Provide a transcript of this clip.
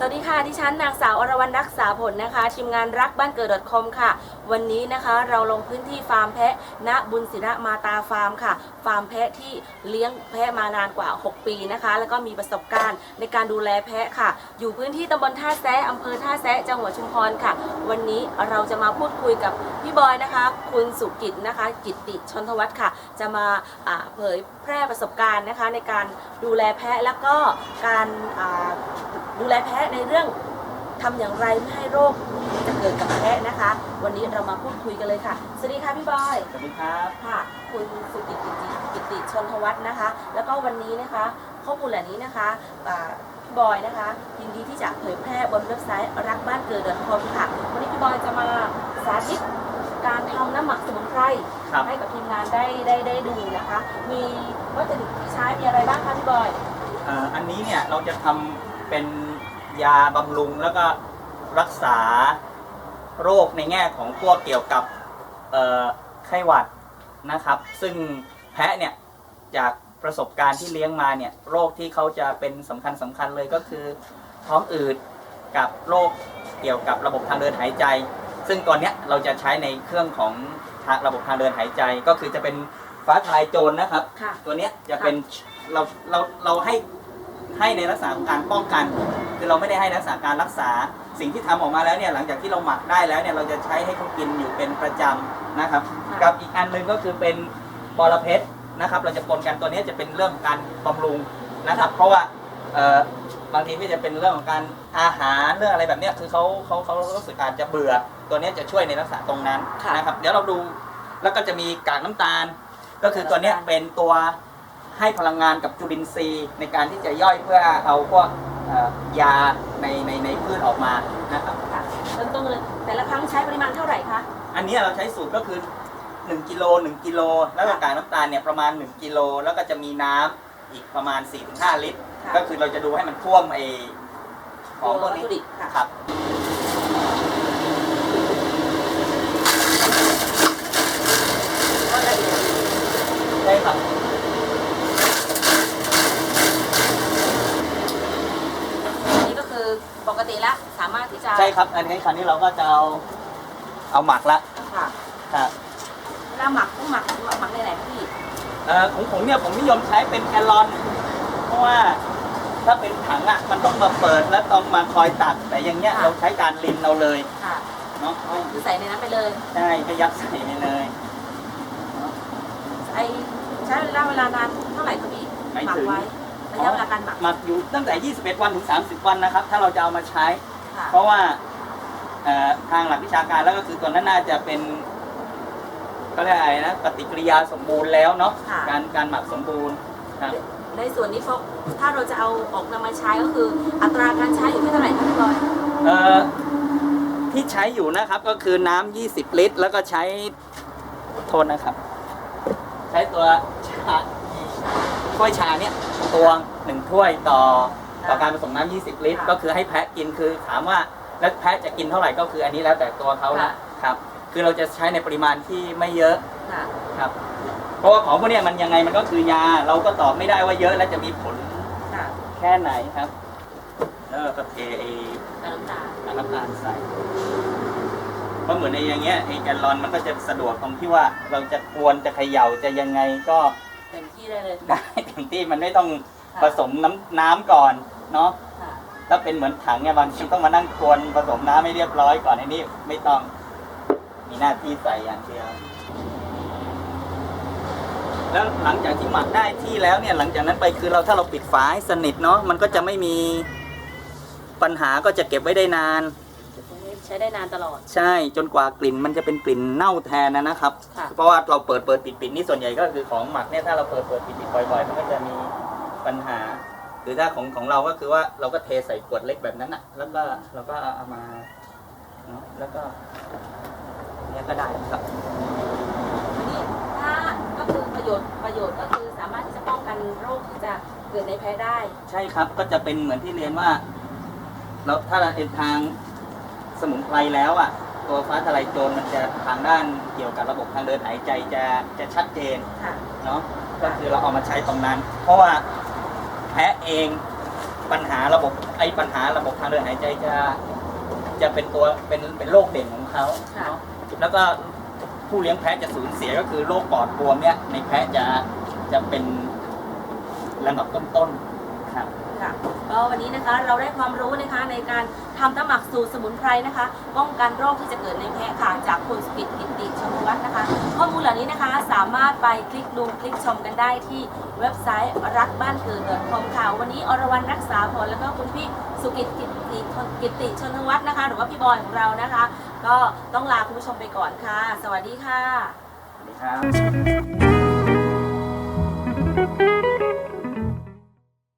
สวัสดีค่ะ ดิฉันนางสาวอรวรรณรักษาผลนะคะ ทีมงานรักบ้านเกิด .com ค่ะ วันนี้นะคะเราลงพื้นที่ฟาร์มแพะณบุญศิระมาตาฟาร์มค่ะ ฟาร์มแพะที่เลี้ยงแพะมานานกว่า 6 ปีนะคะ แล้วก็มีประสบการณ์ในการดูแลแพะค่ะ อยู่พื้นที่ตำบลท่าแซะอำเภอท่าแซะจังหวัดชุมพรค่ะ วันนี้เราจะมาพูดคุยกับพี่บอยนะคะ คุณสุกิจนะคะ กิตติชนทวัฒน์ค่ะ จะมาเผยแพร่ประสบการณ์นะคะ ในการดูแลแพะแล้วก็การ ดูแลแพะในเรื่องทำอย่างไรไม่ให้โรคจะเกิดกับแพะนะคะ วันนี้เรามาพูดคุยกันเลยค่ะ สวัสดีค่ะพี่บอย สวัสดีครับ ค่ะ คุณสุกิตกิติกิติชนทวัฒน์นะคะ แล้วก็วันนี้นะคะ ข้อมูลเหล่านี้นะคะอ่าพี่บอยนะคะ ยินดีที่จะเผยแพร่บนเว็บไซต์รักบ้านเกิด .com ค่ะ วันนี้พี่บอยจะมาสาธิตการทำน้ำหมักสมุนไพรครับให้กับทีมงานได้ได้ได้ดูนะคะ มีวัตถุดิบที่ใช้มีอะไรบ้างคะพี่บอยเอ่ออันนี้เนี่ยเราจะทำเป็น ยาบำรุงแล้วก็รักษาโรคในแง่ของพวกเกี่ยวกับเอ่อไข้หวัดนะครับ ซึ่งแพะเนี่ยจากประสบการณ์ที่เลี้ยงมาเนี่ยโรคที่เขาจะเป็นสำคัญสำคัญเลยก็คือ ท้องอืดกับโรคเกี่ยวกับระบบทางเดินหายใจ ซึ่งตอนเนี้ยเราจะใช้ในเครื่องของทางระบบทางเดินหายใจ ก็คือจะเป็นฟ้าทลายโจรนะครับค่ะตัวเนี้ยจะเป็นเราเราเราให้ให้ในลักษณะของการป้องกัน คือเราไม่ได้ให้ลักษณะการรักษา สิ่งที่ทำออกมาแล้วเนี่ยหลังจากที่เราหมักได้แล้วเนี่ยเราจะใช้ให้เขากินอยู่เป็นประจำนะครับค่ะกับอีกอันหนึ่งก็คือเป็นบอระเพ็ดนะครับ เราจะปนกันตัวเนี้ยจะเป็นเรื่องของการบำรุงนะครับ เพราะว่าเอ่อบางทีก็จะเป็นเรื่องของการอาหารเรื่องอะไรแบบเนี้ยคือเขาเขาเขารู้สึกอาจจะเบื่อ ตัวเนี้ยจะช่วยในลักษณะตรงนั้นค่ะนะครับ เดี๋ยวเราดูแล้วก็จะมีกากน้ำตาล ก็คือตัวเนี้ยเป็นตัวให้พลังงานกับจุลินทรีย์ในการที่จะย่อยเพื่อเอาพวกเอ่อ ยาในในในพืชออกมานะครับ ค่ะเริ่มต้นเลยแต่ละครั้งใช้ปริมาณเท่าไหร่คะอันเนี้ยเราใช้สูตรก็คือ 1กิโล1กิโลแล้วก็กากน้ำตาลเนี่ยประมาณ 1กิโลแล้วก็จะมีน้ำอีกประมาณ 4-5 ลิตร ค่ะก็คือเราจะดูให้มันท่วมไอของพวกวัตนี้ถุดิบค่ะ ครับก็ละเอียด ใช่ครับ อันนี้ก็คือปกติแล้วสามารถที่จะ ใช่ ครับ อันนี้คราวนี้เราก็จะเอาเอาหมักละค่ะครับเวลาหมักต้องหมักหมักหมักในไหนพี่เอ่อของผมเนี่ยผมนิยมใช้เป็นแกลลอน เพราะว่าถ้าเป็นถังอะมันต้องมาเปิดแล้วต้องมาคอยตักแต่อย่างเงี้ยเราใช้การลินเราเลยค่ะเนาะคือใส่ในนั้นไปเลยใช่ก็ยัดใส่ไปเลยไอใช้เวลาเวลานานเท่าไหร่คะพี่ไม่หมักถึงไว้ระยะเวลาการหมักหมักอยู่ตั้งแต่ 21 วันถึง 30 วันนะครับ ถ้าเราจะเอามาใช้ ค่ะ เพราะว่าเอ่อทางหลักวิชาการแล้วก็คือตัวนั้นน่าจะเป็นก็เรียกอะไรนะปฏิกิริยาสมบูรณ์แล้วเนาะค่ะ การการหมักสมบูรณ์ครับในส่วนนี้พวกถ้าเราจะเอาออกนำมาใช้ก็คือ อัตราการใช้อยู่ที่เท่าไหร่คะพี่บอยเอ่อที่ใช้อยู่นะครับก็คือน้ำ20 ลิตร แล้วก็ใช้โทษนะครับ ใช้ตัวชาถ้วยชาเนี่ยตวงหนึ่งถ้วยต่อ ต่อการผสมน้ำ20 ลิตร ก็คือให้แพะกินคือถามว่าแล้วแพะจะกินเท่าไหร่ก็คืออันนี้แล้วแต่ตัวเขาละครับ คือเราจะใช้ในปริมาณที่ไม่เยอะค่ะครับ เพราะว่าของพวกเนี้ยมันยังไงมันก็คือยาเราก็ตอบไม่ได้ว่าเยอะแล้วจะมีผลค่ะแค่ไหนครับแล้วก็เทไอ้น้ำตาลน้ำตาลใส่เพราะเหมือนในอย่างเงี้ยไอ้แกลลอนมันก็จะสะดวกตรงที่ว่าเราจะกวนจะเขย่าจะยังไงก็เต็มที่ได้เลยได้เต็มที่มันไม่ต้อง ผสมน้ำน้ำก่อนเนาะค่ะถ้าเป็นเหมือนถังเนี่ยบางทีต้องมานั่งกวนผสมน้ำให้เรียบร้อยก่อนไอ้นี่ไม่ต้อง มีหน้าที่ใส่อย่างเดียวแล้วหลังจากที่หมักได้ที่แล้วเนี่ยหลังจากนั้นไปคือเราถ้าเราปิดฝาให้สนิทเนาะมันก็จะไม่มีปัญหาก็จะเก็บไว้ได้นาน ใช้ได้นานตลอด ใช่จนกว่ากลิ่นมันจะเป็นกลิ่นเน่าแทนนะนะครับ ค่ะ เพราะว่าเราเปิดเปิดปิดปิดนี่ส่วนใหญ่ก็คือของหมักเนี่ยถ้าเราเปิดเปิดปิดปิดบ่อยๆมันก็จะมี ปัญหาหรือถ้าของของเราก็คือว่าเราก็เทใส่ขวดเล็กแบบนั้นอะ แล้วก็เราก็เอามาเนาะแล้วก็เนี่ยก็ได้ครับอันนี้ถ้าก็คือประโยชน์ประโยชน์ก็คือสามารถที่จะป้องกันโรคที่จะเกิดในแพ้ได้ ใช่ครับก็จะเป็นเหมือนที่เรียนว่าเราถ้าเราเป็นทางสมุนไพรแล้วอะ ตัวฟ้าทลายโจรมันจะทางด้านเกี่ยวกับระบบทางเดินหายใจจะจะชัดเจนค่ะ เนาะก็คือเราเอามาใช้ตรงนั้น เพราะว่าแพะเองปัญหาระบบไอ้ปัญหาระบบทางเดินหายใจจะจะเป็นตัวเป็นเป็นโรคเด่นของเขาค่ะ เนาะแล้วก็ผู้เลี้ยงแพะจะสูญเสียก็คือโรคปอดบวมเนี่ยในแพะจะจะเป็นลำดับต้นๆครับ ค่ะก็วันนี้นะคะเราได้ความรู้นะคะในการทำน้ำหมักสูตรสมุนไพรนะคะ ป้องกันโรคที่จะเกิดในแพะค่ะจากคุณสุกิตกิตติชมวัฒน์นะคะ ข้อมูลเหล่านี้นะคะ สามารถไปคลิกดูคลิกชมกันได้ที่เว็บไซต์รักบ้านเกิด .com ค่ะ วันนี้อรวรรณรักษาผลแล้วก็คุณพี่สุกิตกิติกิติชนวัฒน์นะคะ หรือว่าพี่บอยของเรานะคะ ก็ต้องลาคุณผู้ชมไปก่อนค่ะ สวัสดีค่ะ สวัสดีครับ